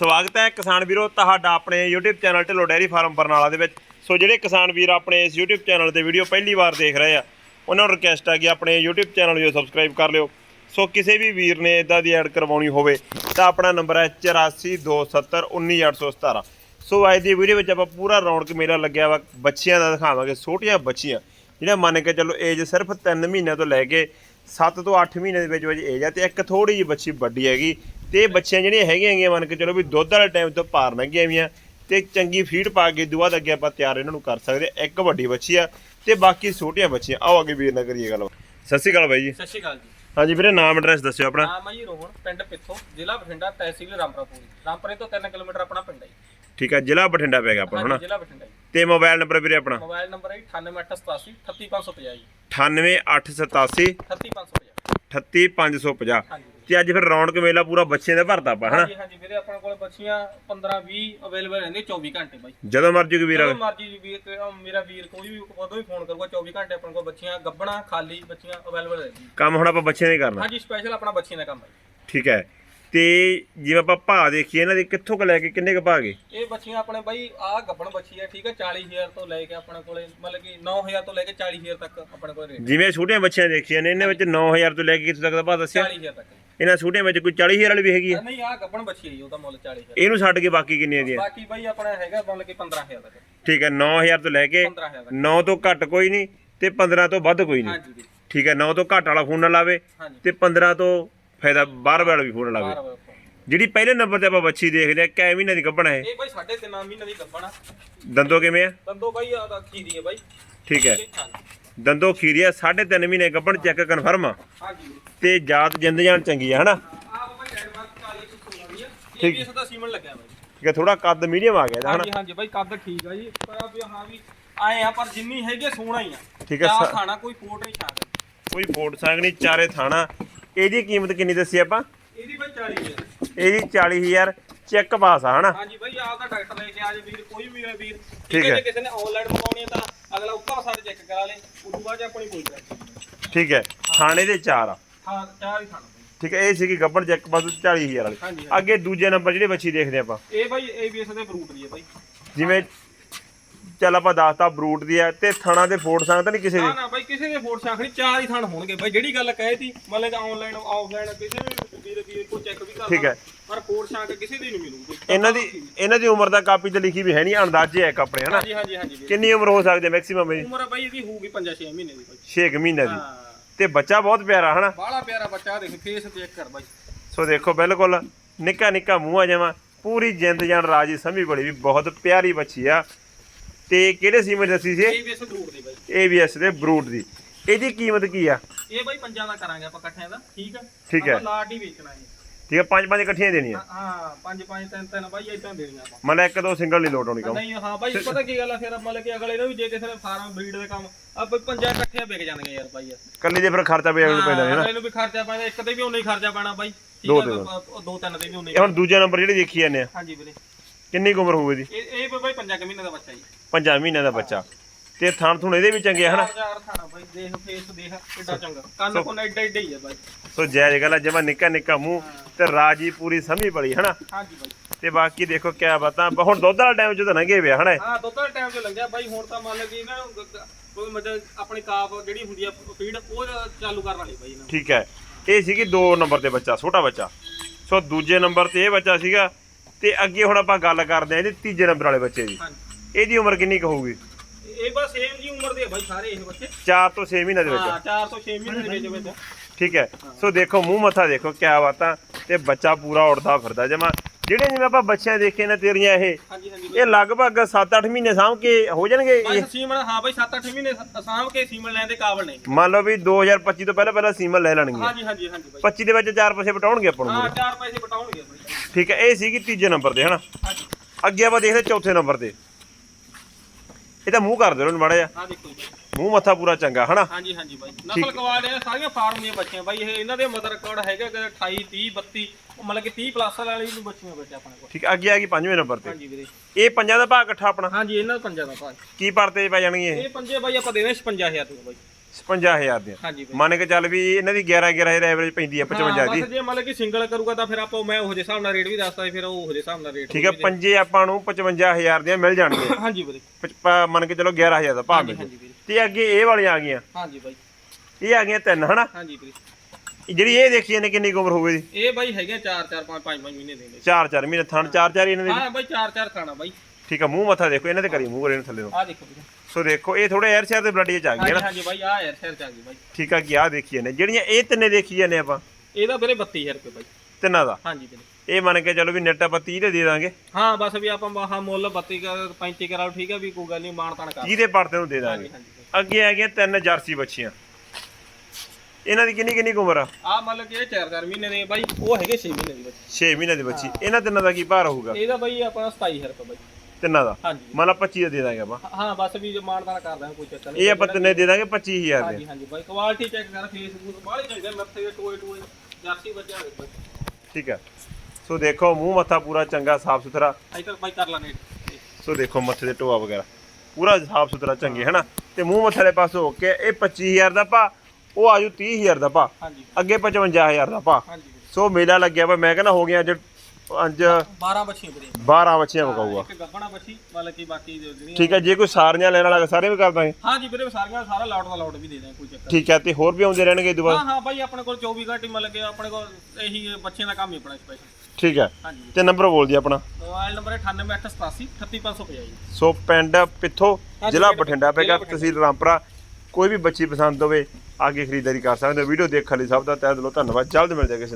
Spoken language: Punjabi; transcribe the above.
ਸਵਾਗਤ ਹੈ ਕਿਸਾਨ ਵੀਰੋ, ਤੁਹਾਡਾ ਆਪਣੇ YouTube channel Dhillon dairy farm Barnala ਦੇ ਵਿੱਚ। ਸੋ ਜਿਹੜੇ ਕਿਸਾਨ ਵੀਰ ਆਪਣੇ ਇਸ YouTube ਚੈਨਲ ਤੇ ਵੀਡੀਓ ਪਹਿਲੀ ਵਾਰ ਦੇਖ ਰਹੇ ਆ, ਉਹਨਾਂ ਨੂੰ ਰਿਕਵੈਸਟ ਆ ਕਿ ਆਪਣੇ YouTube ਚੈਨਲ ਨੂੰ ਸਬਸਕ੍ਰਾਈਬ ਕਰ ਲਿਓ। ਸੋ ਕਿਸੇ ਵੀ ਵੀਰ ਨੇ ਇਦਾਂ ਦੀ ਐਡ ਕਰਵਾਉਣੀ ਹੋਵੇ, ਤਾਂ ਆਪਣਾ ਨੰਬਰ ਹੈ 8427191817 ਸੋ ਅੱਜ ਦੀ ਵੀਡੀਓ ਵਿੱਚ ਆਪਾਂ ਪੂਰਾ ਰੌਣਕ ਮੇਲਾ ਲੱਗਿਆ ਵਾ, ਬੱਚਿਆਂ ਦਾ ਦਿਖਾਵਾਂਗੇ, ਛੋਟੀਆਂ ਬੱਚੀਆਂ। ਜਿਹੜਾ ਮੰਨ ਕੇ ਚੱਲੋ ਏਜ ਸਿਰਫ 3 ਮਹੀਨਿਆਂ ਤੋਂ ਲੈ ਕੇ 7 ਤੋਂ 8 ਮਹੀਨੇ ਦੇ ਵਿੱਚ ਵਿੱਚ ਏਜ ਆ, ਤੇ ਇੱਕ ਥੋੜੀ ਜਿਹੀ ਬੱਚੀ ਵੱਡੀ ਹੈਗੀ ਤੇ ਬੱਚੀਆਂ ਜਿਹੜੀਆਂ ਹੈਗੀਆਂ ਹੈਗੀਆਂ ਮੰਨ ਕੇ ਚਲੋ ਵੀ ਦੁੱਧ ਵਾਲੇ ਟਾਈਮ ਤੋਂ ਪਾਰ ਲੰਘੀਆਂ ਵੀਆਂ ਤੇ ਚੰਗੀ ਫੀਡ ਪਾ ਕੇ ਦੁਆ ਅੱਗੇ ਆਪਾਂ ਤਿਆਰ ਇਹਨਾਂ ਨੂੰ ਕਰ ਸਕਦੇ। ਇੱਕ ਵੱਡੀ ਬੱਚੀ ਆ ਤੇ ਬਾਕੀ ਛੋਟੀਆਂ ਬੱਚੀਆਂ। ਆਓ ਅੱਗੇ ਵੀਰ ਨਾਲ ਕਰੀਏ ਗੱਲ ਸਤਿ ਸ਼੍ਰੀ ਅਕਾਲ ਬਾਈ ਜੀ। ਸਤਿ ਸ਼੍ਰੀ ਅਕਾਲ ਜੀ। ਹਾਂਜੀ ਵੀਰੇ ਨਾਮ ਐਡਰੈਸ ਦੱਸਿਓ ਆਪਣਾ। ਨਾਮ ਹੈ ਜੀ ਰੋਹਨ ਪਿੰਡ ਪਿੱਥੋਂ ਜ਼ਿਲ੍ਹਾ ਬਠਿੰਡਾ ਤਹਿਸੀਲ ਰਾਮਪੁਰ ਰਾਮਪੁਰੇ ਤੋਂ 3 ਕਿਲੋਮੀਟਰ ਆਪਣਾ ਪਿੰਡ ਹੈ ਠੀਕ ਹੈ ਜ਼ਿਲ੍ਹਾ ਬਠਿੰਡਾ ਪੈਗਾ ਆਪਣਾ ਹਨਾ? ਜ਼ਿਲ੍ਹਾ ਬਠਿੰਡਾ ਜੀ। ਤੇ ਮੋਬਾਈਲ ਨੰਬਰ ਵੀਰੇ ਆਪਣਾ? ਮੋਬਾਈਲ ਨੰਬਰ ਹੈ 9887 38550 ਜੀ। 98887 38550 38550 ਹਾਂਜੀ। ਤੇ ਅੱਜ ਫਿਰ ਰੌਣਕ ਮੇਲਾ ਪੂਰਾ ਬੱਚਿਆਂ ਦਾ ਭਰਤਾ ਆਪਾਂ ਹਨਾ? ਹਾਂਜੀ ਹਾਂਜੀ ਵੀਰੇ ਆਪਣੇ ਕੋਲ ਬੱਚੀਆਂ 15 20 ਅਵੇਲੇਬਲ ਰਹਿੰਦੇ 24 ਘੰਟੇ ਬਾਈ। ਜਦੋਂ ਮਰਜ਼ੀ ਕੋਈ ਵੀਰ ਜਦੋਂ ਆਵੇ ਮਰਜ਼ੀ ਵੀਰ ਤੇ, ਮੇਰਾ ਵੀਰ ਕੋਈ ਵੀ ਕਦੋਂ ਵੀ ਫੋਨ ਕਰੂਗਾ 24 ਘੰਟੇ ਆਪਣੇ ਕੋਲ ਬੱਚੀਆਂ ਗੱਬਣਾ ਖਾਲੀ ਬੱਚੀਆਂ ਅਵੇਲੇਬਲ ਰਹਿੰਦੀ ਕੰਮ ਹੁਣ ਆਪਾਂ ਬੱਚਿਆਂ ਦੇ ਕਰਨਾ। ਹਾਂਜੀ ਸਪੈਸ਼ਲ ਆਪਣਾ ਬੱਚੀਆਂ ਦਾ ਕੰਮ ਹੈ। ਠੀਕ ਹੈ। ਤੇ ਜਿਵੇਂ ਆਪਾਂ ਭਾਅ ਦੇਖੀਏ ਇਹਨਾਂ ਦੇ ਕਿੱਥੋਂ ਕੁ ਲੈ ਕੇ ਕਿੰਨੇ ਕੁ ਭਾਅ ਗਏ? ਇਹ ਬੱਚੀਆਂ ਆਪਣੇ ਬਾਈ ਆਹ ਗੱਬਣ ਬੱਚੀ ਹੈ ਠੀਕ ਹੈ 40000 ਤੋਂ ਲੈ ਕੇ ਆਪਣੇ ਕੋਲੇ ਮਤਲਬ ਕਿ 9000 ਤੋਂ ਲੈ ਕੇ 40000 ਤੱਕ ਆਪਣੇ ਕੋਲ ਰੇਟ ਜਿਵੇਂ ਛੋਟੀਆਂ ਬੱਚੀਆਂ ਦੇਖੀਆਂ ਨੇ ਇਹਨਾਂ ਵਿੱਚ 9000 ਤੋਂ ਲੈ ਕੇ ਕਿੱਥੋਂ ਤੱਕ ਦਾ ਭਾਅ ਦੱਸਿਆ? 40000 ਤੱਕ। ਇਹਨਾਂ ਛੋਟੀਆਂ ਵਿੱਚ ਕੋਈ 40000 ਵਾਲੀ ਵੀ ਹੈਗੀ ਆ? ਨਹੀਂ ਆਹ ਗੱਬਣ ਬੱਚੀ ਹੈ ਜੀ ਉਹਦਾ ਮੁੱਲ 40000 ਇਹਨੂੰ ਛੱਡ ਕੇ ਬਾਕੀ ਕਿੰਨੀਆਂ ਦੀਆਂ? ਬਾਕੀ ਬਾਈ ਆਪਣਾ ਹੈਗਾ ਮਤਲਬ ਕਿ 15000 ਤੱਕ। ਠੀਕ ਹੈ 9000 ਤੋਂ ਲੈ ਕੇ 15000 ਤੱਕ। 9 ਤੋਂ ਘੱਟ ਕੋਈ ਨਹੀਂ ਤੇ 15 ਤੋਂ ਵੱਧ ਕੋਈ ਨਹੀਂ। ਹਾਂਜੀ ਜੀ। ਠੀਕ ਹੈ 9 ਤੋਂ ਘੱਟ ਵਾਲਾ ਫੋਨ ਨਾ ਲਾਵੇ ਹਾਂਜੀ। ਤੇ 15 ਤੋਂ ਫਾਇਦਾ ਬਾਹਰ ਵਾਲਾ ਵੀ ਫੋਨ ਲਾਵੇ 12 ਵਜੇ ਤੋਂ। ਜਿਹੜੀ ਪਹਿਲੇ ਨੰਬਰ ਤੇ ਆਪਾਂ ਬੱਚੀ ਦੇਖਦੇ ਆ ਕੈ ਮਹੀਨੇ ਦੀ ਹੈ ਇਹ? ਬਾਈ ਸਾਢੇ ਤਿੰਨ ਮਹੀਨੇ ਦੀ ਗੱਬਣ ਆ। ਦੰਦੋ ਕਿਵੇਂ ਆ? ਦੰਦੋ ਬਾਈ ਆ ਦਾ ਖੀਰੀ ਹੈ ਬਾਈ। ਠੀਕ ਹੈ। ਦੰਦੋ ਖੀਰੀਆ 3.5 ਮਹੀਨੇ ਗੱਭਣ ਚੈੱਕ ਕਨਫਰਮ ਆ। ਹਾਂਜੀ। ਤੇ ਜਾਤ ਜਿੰਦ ਜਾਨ ਚੰਗੀ ਆ ਹਨਾ? ਆਹ ਬਾਈ ਐਡਵਾਂਸ 40 ਤੋਂ ਹੋਣੀ ਆ। ਇਹ ਠੀਕ। ਵੀ ਇਸ ਦਾ ਸੀਮਨ ਲੱਗਿਆ ਬਾਈ। ਠੀਕ ਹੈ ਥੋੜਾ ਕੱਦ ਮੀਡੀਅਮ ਆ ਗਿਆ ਹਨਾ ਹਾਂਜੀ ਹਾਂਜੀ ਬਾਈ ਕੱਦ ਠੀਕ ਆ ਜੀ। ਪਰ ਆ ਵੀ ਹਾਂ ਵੀ ਆਏ ਆ ਪਰ ਜਿੰਨੀ ਹੈਗੀ ਆ, ਸੋਹਣਾ ਹੀ ਆ। ਠੀਕ ਹੈ, ਖਾਣਾ ਕੋਈ ਫੋਟ ਨਹੀਂ ਛਾਗ ਕੋਈ ਫੋਟ ਸੰਗ ਨਹੀਂ ਚਾਰੇ ਥਾਣਾ। ਇਹਦੀ ਕੀਮਤ ਕਿੰਨੀ ਦੱਸੀ ਆਪਾਂ? ਇਹਦੀ ਬਾਈ 40 ਹੈ ਇਹਦੀ 40000 ਚੈੱਕ ਪਾਸ ਆ ਹਨਾ? ਹਾਂਜੀ ਬਾਈ ਆਪ ਦਾ ਡਾਕਟਰ ਲੈ ਕੇ ਆ ਜੇ ਵੀਰ ਕੋਈ ਵੀ ਵੀਰ। ਠੀਕ ਹੈ। ਜੇ ਕਿਸੇ ਨੇ ਆਨਲਾਈਨ ਮੰਗਾਉਣੀ ਹੈ ਤਾਂ ਅਗਲਾ ਉੱਪਰ ਸਾਰੇ ਚੈੱਕ ਕਰਾ ਲੇ ਉਦੋਂ ਬਾਅਦ ਆਪਣੀ ਕੋਈ ਠੀਕ ਹੈ ਥਾਣੇ ਦੇ ਚਾਰ ਆ। ਹਾਂ ਚਾਰ ਹੀ ਖਾਣਾ ਬਾਈ। ਠੀਕ ਹੈ ਇਹ ਸੀਗੀ ਗੱਭਣ ਚੈੱਕ ਪਾਸ 40000 ਵਾਲੀ। ਅੱਗੇ ਦੂਜੇ ਨੰਬਰ ਜਿਹੜੇ ਬੱਚੀ ਦੇਖਦੇ ਆਪਾਂ। ਇਹ ਬਾਈ ਏਬੀਐਸ ਦੇ ਫਰੂਟ ਦੀ ਹੈ ਬਾਈ। ਜਿਵੇਂ ਚੱਲ ਆਪਾਂ ਦੱਸਤਾ ਬਰੂਟ ਦੀ ਆ ਤੇ ਥਣਾ ਦੇ ਫੋਟ ਸੰਗ ਤਾਂ ਨਹੀਂ ਕਿਸੇ ਨਾ ਦੀ? ਨਾ ਬਾਈ ਕਿਸੇ ਦੇ ਫੋਟ ਸ਼ਾਖ ਨਹੀਂ ਚਾਰ ਹੀ ਥਾਣ ਹੋਣਗੇ ਬਾਈ ਜਿਹੜੀ ਗੱਲ ਕਹੇ ਤੀ ਮਤਲਬ ਕਿ ਆਨਲਾਈਨ ਆਫਲਾਈਨ ਕਿਸੇ ਵੀ ਵੀਰ ਵੀਰ ਕੋ ਚੈੱਕ ਵੀ ਕਰ ਠੀਕ ਹੈ। ਪਰ ਫੋਟ ਸ਼ਾਖ ਕਿਸੇ ਦੀ ਨਹੀਂ ਮਿਲੂਗੀ। ਇਹਨਾਂ ਦੀ ਇਹਨਾਂ ਦੀ ਉਮਰ ਦਾ ਕਾਪੀ ਤੇ ਲਿਖੀ ਵੀ ਹੈ ਨਹੀਂ ਅੰਦਾਜ਼ੇ ਹੈ ਕੱਪੜੇ ਹਨਾ? ਹਾਂਜੀ ਹਾਂਜੀ ਹਾਂਜੀ। ਵੀਰ। ਕਿੰਨੀ ਉਮਰ ਹੋ ਸਕਦੀ ਹੈ ਮੈਕਸਿਮਮ ਇਹਦੀ? ਉਮਰ ਬਾਈ ਇਹਦੀ ਹੋਊਗੀ 5-6 ਮਹੀਨੇ ਦੀ ਬਾਈ। 6 ਮਹੀਨੇ ਦੀ। ਹਾਂ। ਤੇ ਬੱਚਾ ਬਹੁਤ ਪਿਆਰਾ ਹਨਾ? ਬਾਹਲਾ ਪਿਆਰਾ ਬੱਚਾ ਦੇਖ ਫੇਸ ਚੈੱਕ ਕਰ ਬਾਈ। ਸੋ ਦੇਖੋ ਬਿਲਕੁਲ ਨਿੱਕਾ ਨਿੱਕਾ ਮੂੰਹ ਆ ਜਾਵਾਂ ਪੂਰੀ ਜਿੰਦ ਜਾਨ ਰਾਜੀ ਸਮੀ ਬੜੀ ਵੀ ਬਹੁਤ ਪਿਆਰੀ ਬੱਚੀ ਆ। ਤੇ ਕਿਹੜੇ ਸੀਮੇ ਦੱਸੀ ਸੀ? ਏਬੀਐਸ ਫਰੂਟ ਦੀ ਬਾਈ। ਏਬੀਐਸ ਦੇ ਬਰੂਟ ਦੀ। ਇਹਦੀ ਕੀਮਤ ਕੀ ਆ? ਇਹ ਬਾਈ ਪੰਜਾਂ ਦਾ ਕਰਾਂਗੇ ਆਪਾਂ ਇਕੱਠਿਆਂ ਦਾ ਠੀਕ ਆ? ਠੀਕ ਹੈ। ਆਪਾਂ ਲਾਟ ਹੀ ਵੇਚਣਾ ਹੈ ਠੀਕ ਹੈ ਪੰਜ ਪੰਜ ਇਕੱਠੀਆਂ ਦੇਣੀਆਂ। ਹਾਂ, ਹਾਂ ਪੰਜ ਪੰਜ ਤਿੰਨ ਤਿੰਨ ਬਾਈ ਇਦਾਂ ਦੇਣੀਆਂ ਆਪਾਂ। ਮਤਲਬ ਇੱਕ ਦੋ ਸਿੰਗਲ ਨਹੀਂ ਲੋਟ ਹੋਣੀ ਕੰਮ ਨਹੀਂ ਹਾਂ ਬਾਈ ਪਤਾ ਕੀ ਗੱਲ ਆ ਫਿਰ ਮਤਲਬ ਕਿ ਅਗਲੇ ਨੂੰ ਵੀ ਜੇ ਕਿਸੇ ਨੇ ਫਾਰਮ ਬਰੀਡ ਦੇ ਕੰਮ ਆਪਾਂ ਪੰਜਾਂ ਇਕੱਠੇ ਵਿਕ ਜਾਣਗੇ ਯਾਰ ਬਾਈ ਯਾਰ। ਕੱਲੀ ਦੇ ਫਿਰ ਖਰਚਾ ਪਿਆ ਨੂੰ ਪੈਂਦਾ ਹੈ ਨਾ। ਅਗਲੇ ਨੂੰ ਵੀ ਖਰਚਾ ਪੈਂਦਾ ਇੱਕ ਤੇ ਵੀ ਉਨਾ ਹੀ ਖਰਚਾ ਪੈਣਾ ਬਾਈ। ਠੀਕ ਦੋ ਆ, ਤੇ ਉਹ ਦੋ ਤਿੰਨ ਤੇ ਵੀ ਉਨਾ ਹੀ ਇਹ ਹੁਣ ਦੂਜਾ ਨੰਬਰ ਜਿਹੜੀ ਦੇਖੀ ਜਾਂਦੇ ਆ। ਹਾਂਜੀ ਵੀਰੇ। ਕਿੰਨੀ ਕੁ ਉਮਰ ਹੋਊ ਇਹਦੀ? ਇਹ ਇਹ ਬਾਈ ਪੰਜਾਂ ਕੁ ਮਹੀਨੇ ਦਾ ਬੱਚਾ ਜੀ। ਪੰਜਾਂ ਮਹੀਨਿਆਂ ਦਾ ਬੱਚਾ। ਤੇ ਥਣ ਥੁਣ ਇਹਦੇ ਵੀ ਚੰਗੇ ਹਨਾ? ਚਾਰ ਖਾਣਾ ਬਾਈ ਦੇਖ ਫੇਸ ਦੇਖ ਕਿੱਡਾ ਚੰਗਾ। ਕੰਨ ਕੋਨ ਐਡਾ ਐਡਾ ਹੀ ਆ ਬਾਈ। ਸੋ ਜਾਇਜ਼ ਗੱਲ ਆ ਜਮਾ ਨਿੱਕਾ ਨਿੱਕਾ ਮੂੰਹ ਤੇ ਰਾਜੀ ਪੂਰੀ ਸਮੀ ਬੜੀ ਹਨਾ? ਹਾਂਜੀ ਬਾਈ। ਤੇ ਬਾਕੀ ਦੇਖੋ ਕਿਆ ਬਾਤਾਂ। ਹੁਣ ਦੁੱਧ ਵਾਲਾ ਟਾਈਮ ਚ ਤਾਂ ਲੰਘੇ ਪਿਆ ਹਨਾ। ਹਾਂ ਦੁੱਧ ਦਾ ਟਾਈਮ 'ਚ ਲੰਘਿਆ। ਬਾਈ ਹੁਣ ਤਾਂ ਮੰਨ ਇਹਨਾਂ ਨੂੰ ਕੋਈ ਮਤਲਬ ਆਪਣੀ ਕਾਪ ਜਿਹੜੀ ਹੁੰਦੀ ਆ ਫੀਡ ਉਹ ਚਾਲੂ ਕਰਨ ਵਾਲੀ ਬਾਈ ਇਹਨਾਂ। ਠੀਕ ਹੈ। ਇਹ ਸੀਗੀ 2 ਨੰਬਰ ਤੇ ਬੱਚਾ ਛੋਟਾ ਬੱਚਾ। ਸੋ ਦੂਜੇ ਨੰਬਰ ਤੇ ਇਹ ਬੱਚਾ ਸੀਗਾ ਤੇ ਅੱਗੇ ਹੁਣ ਆਪਾਂ ਗੱਲ ਕਰਦੇ ਆ ਇਹਦੇ ਤੀਜੇ ਨੰਬਰ ਵਾਲੇ ਬੱਚੇ ਦੀ। ਹਾਂਜੀ। ਇਹਦੀ ਉਮਰ ਕਿੰਨੀ ਕੁ ਹੋਊਗੀ? ਇਹ ਬਸ ਸੇਮ ਜੀ ਉਮਰ ਦੇ ਆ ਬਾਈ ਸਾਰੇ ਇਹ ਬੱਚੇ। 4 ਤੋਂ 6 ਮਹੀਨੇ ਦੇ ਵਿੱਚ। ਹਾਂ 4 ਤੋਂ 6 ਮਹੀਨੇ ਦੇ ਵਿੱਚ ਵਿੱਚ। ਠੀਕ ਹੈ। ਸੋ ਦੇਖੋ ਮੂੰਹ ਮੱਥਾ ਦੇਖੋ ਕਿਆ ਬਾਤਾਂ। ਤੇ ਬੱਚਾ ਪੂਰਾ ਉੜਦਾ ਫਿਰਦਾ। ਜਮਾ ਜਿਹੜੇ ਜਿਵੇਂ ਆਪਾਂ ਬੱਚਿਆਂ ਦੇਖੇ ਨੇ ਤੇਰੀਆਂ ਇਹ ਹਾਂਜੀ ਹਾਂਜੀ। ਇਹ ਲਗਭਗ 7-8 ਮਹੀਨੇ ਸਾਂਭ ਕੇ ਹੋ ਜਾਣਗੇ ਬਾਈ ਇਹ? ਸੀਮਨ ਹਾਂ ਬਾਈ 7-8 ਮਹੀਨੇ ਸਾਂਭ ਕੇ ਸੀਮਨ ਲੈਣ ਦੇ ਕਾਬਲ ਨੇ। ਮੰਨ ਲਓ ਵੀ 2025 ਤੋਂ ਪਹਿਲਾਂ ਪਹਿਲਾਂ ਸੀਮਨ ਲੈ ਲੈਣਗੇ ਹਾਂਜੀ ਹਾਂਜੀ ਹਾਂਜੀ ਬਾਈ। 25 ਦੇ ਵਿੱਚ ਚਾਰ ਪੈਸੇ ਬਟਾਉਣਗੇ ਆਪਾਂ ਨੂੰ। ਹਾਂ ਚਾਰ ਪੈਸੇ ਬਟਾਉਣਗੇ ਬਾਈ। ਠੀਕ ਹੈ ਇਹ ਸੀਗੀ ਤੀਜੇ ਨੰਬਰ ਤੇ ਹਨਾ? ਹਾਂਜੀ। ਅੱਗੇ ਆਪਾਂ ਦੇਖਦੇ ਚੌਥੇ ਨੰਬਰ ਤੇ। ਇਹਦਾ ਮੂੰਹ ਕਰ ਦਿਓ ਮਾੜਾ ਜਿਹਾ। ਦੇਖੋ ਜੀ। ਮੂੰਹ ਮੱਥਾ ਪੂਰਾ ਚੰਗਾ ਹਨਾ? ਹਾਂਜੀ ਹਾਂਜੀ ਬਾਈ। ਨਸਲ ਕਵਾੜ ਇਹ ਸਾਰੀਆਂ ਫਾਰਮ ਦੀਆਂ ਬੱਚੀਆਂ ਬਾਈ ਇਹ ਇਹਨਾਂ ਦੇ ਮਦਰ ਰਿਕਾਰਡ ਹੈਗਾ ਕਿ 28 30 32 ਉਹ ਮਤਲਬ ਕਿ 30 ਪਲੱਸ ਵਾਲੀ ਨੂੰ ਬੱਚੀਆਂ ਬੱਚੇ ਆਪਣੇ ਕੋਲ। ਠੀਕ ਅੱਗੇ ਆ ਗਈ ਪੰਜਵੇਂ ਨੰਬਰ ਤੇ। ਹਾਂਜੀ ਵੀਰੇ। ਇਹ ਪੰਜਾਂ ਦਾ ਭਾਗ ਇਕੱਠਾ ਆਪਣਾ? ਹਾਂਜੀ ਇਹਨਾਂ ਦਾ ਪੰਜਾਂ ਦਾ ਭਾਅ ਕੀ ਪਰਤੇ ਪੈ ਜਾਣਗੀਆਂ ਇਹ? ਇਹ ਪੰਜੇ ਬਾਈ ਆਪਾਂ ਦੇਣੇ 56000 ਰੁਪਏ ਬਾਈ। 55000 ਦੀਆਂ। ਹਾਂਜੀ ਬਾਈ। ਮੰਨ ਕੇ ਚੱਲ ਵੀ ਇਹਨਾਂ ਦੀ 11 11000 ਐਵਰੇਜ ਪੈਂਦੀ ਆ 55 ਦੀ। ਬਸ ਜੇ ਮੰਨ ਲਓ ਕਿ ਸਿੰਗਲ ਕਰੂਗਾ ਤਾਂ ਫਿਰ ਆਪਾਂ ਮੈਂ ਉਹੋ ਜਿਹੇ ਹਿਸਾਬ ਨਾਲ ਰੇਟ ਵੀ ਦੱਸਦਾ ਸੀ, ਫਿਰ ਉਹ ਉਹੋ ਜਿਹੇ ਹਿਸਾਬ ਨਾਲ ਰੇਟ ਠੀਕ ਹੈ ਪੰਜੇ ਆਪਾਂ ਨੂੰ 55000 ਦੀਆਂ ਮਿਲ ਜਾਣਗੇ। ਹਾਂਜੀ ਵੀਰੇ ਮੰਨ ਕੇ ਚਲੋ 11000 ਦਾ ਭਾਅ ਮਿਲ। ਤੇ ਅੱਗੇ ਇਹ ਵਾਲੀਆਂ ਆ ਗਈਆਂ। ਹਾਂਜੀ ਬਾਈ। ਇਹ ਆ ਗਈਆਂ ਤਿੰਨ ਹਨਾ? ਹਾਂਜੀ ਵੀਰੇ ਜਿਹੜੀ ਇਹ ਦੇਖੀ ਇਹਨੇ ਕਿੰਨੀ ਕੁ ਉਮਰ ਹੋਵੇ ਦੀ ਇਹ ਬਾਈ ਹੈਗੇ 4 4 5 5 ਮਹੀਨੇ ਦੇ ਨੇ। 4-4 ਮਹੀਨੇ ਥਣ 4-4 ਇਹਨਾਂ ਦੇ? ਹਾਂ ਬਾਈ 4 4 ਖਾਣਾ ਬਾਈ। ਠੀਕ ਆ ਮੂੰਹ ਮੱਥਾ ਦੇਖੋ ਇਹਨਾਂ ਦੇ ਕਰੀ ਮੂੰਹ ਕਰੇ ਥੱਲੇ ਨੂੰ। ਆ ਦੇਖੋ ਵੀਰੇ। ਸੋ ਦੇਖੋ ਇਹ ਥੋੜੇ 에ਅਰ ਸ਼ੇਅਰ ਦੇ ਬਲੱਡ ਚ ਆ ਗਏ ਹਾਂਜੀ ਨਾ। ਹਾਂਜੀ ਬਾਈ ਆ ਯਾਰ ਸਿਰ ਚ ਆ ਗਈ ਬਾਈ। ਠੀਕ ਆ ਕੀ ਆ ਦੇਖੀਏ ਨੇ। ਜਿਹੜੀਆਂ ਇਹ ਤਿੰਨੇ ਦੇਖੀ ਜਾਂਦੇ ਆਪਾਂ? ਇਹਦਾ ਵੀਰੇ 32000 ਰੁਪਏ ਬਾਈ। ਤਿੰਨਾਂ ਦਾ? ਹਾਂਜੀ ਵੀਰੇ। ਇਹ ਮੰਨ ਕੇ ਚਲੋ ਵੀ ਨੈਟ ਆਪਾਂ 30 ਦੇ ਦੇ ਦਾਂਗੇ। ਹਾਂ ਬਸ ਵੀ ਆਪਾਂ ਮਹਾ ਮੁੱਲ 32 ਕਰ 35 ਕਰਾਓ ਠੀਕ ਹੈ ਵੀ ਕੋਈ ਗੱਲ ਨਹੀਂ ਮਾਣ ਤਾਣ ਕਰ। 30 ਦੇ ਪੜਤੇ ਨੂੰ ਦੇ ਦਾਂਗੇ। ਹਾਂਜੀ। ਅੱਗੇ ਆ ਗਈਆਂ ਤਿੰਨ ਜਰਸੀ ਬੱਚੀਆਂ। ਇਹਨਾਂ ਦੀ ਕਿੰਨੀ ਕਿੰਨੀ ਕੁ ਉਮਰ ਆ? ਆਹ ਮੰਨ ਲਓ ਕਿ ਇਹ 4 4 ਮਹੀਨੇ ਦੇ ਬਾਈ ਉਹ ਹੈਗੇ 6 ਮਹੀਨੇ ਦੀ ਬੱਚੀ। 6 ਮਹੀਨੇ ਦੀ ਬੱਚੀ। ਇਹਨਾਂ ਤਿੰਨਾਂ ਦਾ ਕੀ ਭਾਰ ਹੋਊਗਾ ਇਹਦਾ ਬਾਈ ਆਪਣਾ 27000 ਰੁਪਏ ਬਾਈ। ਤਿੰਨਾਂ ਦਾ। ਹਾਂਜੀ। ਮੰਨ ਲਾ 25 ਦਾ ਦੇ ਦਾਂਗੇ ਆਪਾਂ। ਹਾਂ ਬਸ ਵੀ ਜੇ ਤਾਣ ਕਰਦਾ ਕੋਈ ਚੱਕਰ ਨਹੀਂ। ਇਹ ਆਪਾਂ ਤਿੰਨੇ ਦੇ ਦਾਂਗੇ 25000 ਦੇ। ਹਾਂਜੀ ਹਾਂਜੀ ਬਾਈ ਕੁਆਲਿਟੀ ਚੈੱਕ ਕਰ ਫੇਸਬੁੱਕ ਬਾਹਲੀ ਚਾਹੀਦਾ ਮੱਥੇ ਦੇ ਟੋਏ ਟੋਏ ਜਰਸੀ ਬੱਚਾ ਬਾਈ। ਠੀਕ ਆ। ਸੋ ਦੇਖੋ ਮੂੰਹ ਮੱਥਾ ਪੂਰਾ ਚੰਗਾ ਸਾਫ਼ ਸੁਥਰਾ। ਇੱਧਰ ਬਾਈ ਕਰ ਲਾਂਗੇ ਸੋ ਦੇਖੋ ਮੱਥੇ ਦੇ ਟੋਆ ਵਗੈਰਾ। ਪੂਰਾ ਸਾਫ਼ ਸੁਥਰਾ ਚੰਗੇ ਹਨਾ? ਤੇ ਮੂੰਹ ਮੱਥੇ ਦੇ ਪਾਸੇ ਹੋ ਕੇ ਇਹ 25000 ਦਾ ਭਾ ਉਹ ਆਜੂ 30000 ਦਾ ਭਾ ਹਾਂਜੀ। ਅੱਗੇ 55000 ਦਾ ਭਾ ਹਾਂਜੀ। ਸੋ ਮੇਲਾ ਲੱਗਿਆ ਵਾ। ਮੈਂ ਕਹਿੰਦਾ ਹੋ ਗਿਆ ਅੱਜ ਅੱਜ 12 ਬੱਚੀਆਂ ਵੀਰੇ। 12 ਬੱਚੀਆਂ ਵਕਾਊਗਾ ਇੱਕ ਗੱਬਣਾ ਬੱਚੀ ਮਤਲਬ ਕਿ ਬਾਕੀ ਜਿਹੜੀਆਂ ਠੀਕ ਹੈ ਜੇ ਕੋਈ ਸਾਰੀਆਂ ਲੈਣ ਵਾਲਾ ਸਾਰੇ ਵੀ ਕਰ ਦਾਂਗੇ? ਹਾਂਜੀ ਵੀਰੇ ਸਾਰੀਆਂ ਸਾਰਾ ਲਾਉਟ ਦਾ ਲਾਉਟ ਵੀ ਦੇ ਦਾਂ ਕੋਈ ਚੱਕਰ ਠੀਕ ਹੈ ਤੇ ਹੋਰ ਵੀ ਆਉਂਦੇ ਰਹਿਣਗੇ ਦੁਬਾਰਾ? ਹਾਂ ਹਾਂ ਬਾਈ ਆਪਣੇ ਕੋਲ 24 ਘੰਟੇ ਮਤਲਬ ਕਿ ਆਪਣੇ ਕੋਲ ਇਹੀ ਬੱਚਿਆਂ ਦਾ ਕੰਮ ਹੀ ਆਪਣਾ ਸਪੈਸ਼ਲ ਠੀਕ ਹੈ ਹਾਂਜੀ ਤੇ ਨੰਬਰ ਬੋਲ ਦੀ ਆਪਣਾ। ਮੋਬਾਈਲ ਨੰਬਰ 9888 38550 ਜੀ। ਸੋ ਪਿੰਡ ਪਿੱਥੋਂ ਜ਼ਿਲ੍ਹਾ ਬਠਿੰਡਾ ਪੈਗਾ ਤਹਿਸੀਲ ਰਾਮਪੁਰਾ। ਕੋਈ ਵੀ ਬੱਚੀ ਪਸੰਦ ਹੋਵੇ ਆ ਕੇ ਖਰੀਦਦਾਰੀ ਕਰ ਸਕਦੇ ਹੋ। ਵੀਡੀਓ ਦੇਖਣ ਲਈ ਸਭ ਦਾ ਤਹਿ ਦਿਲੋਂ ਧੰਨਵਾਦ। ਜਲਦ ਮਿਲ ਜਾਏਗਾ ਕਿਸੇ